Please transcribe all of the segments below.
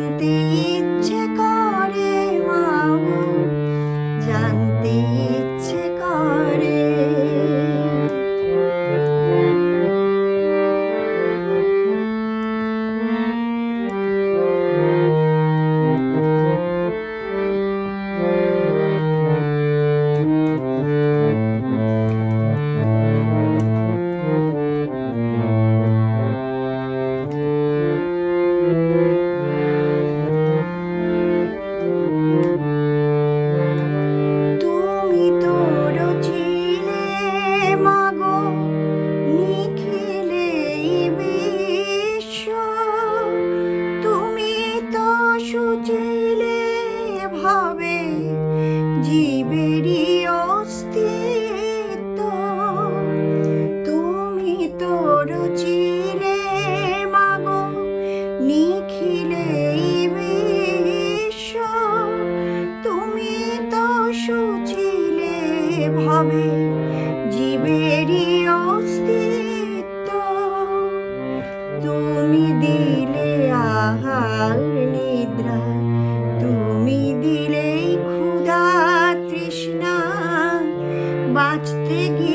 জানতে ইচ্ছে করে ভাবে জীবেরই অস্তিত্ব। তুমি দিলে আহার নিদ্রা তুমি দিলে ক্ষুধা তৃষ্ণা। বাঁচতে গিয়ে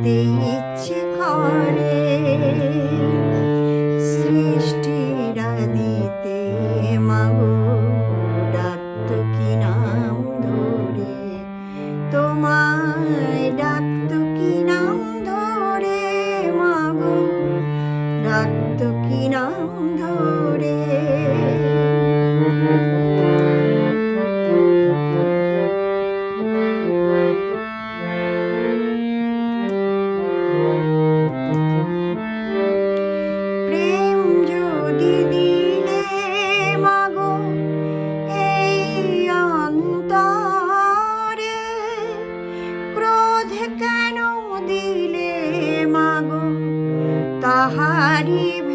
জানতে ইচ্ছে করে। সৃষ্টিরা দিতে মাগো ডাকতো কি নাম ধরে? তোমায় ডাকতো কি নাম ধরে মাগো? ডাকতো কি নাম ধরে? Hari. Hari.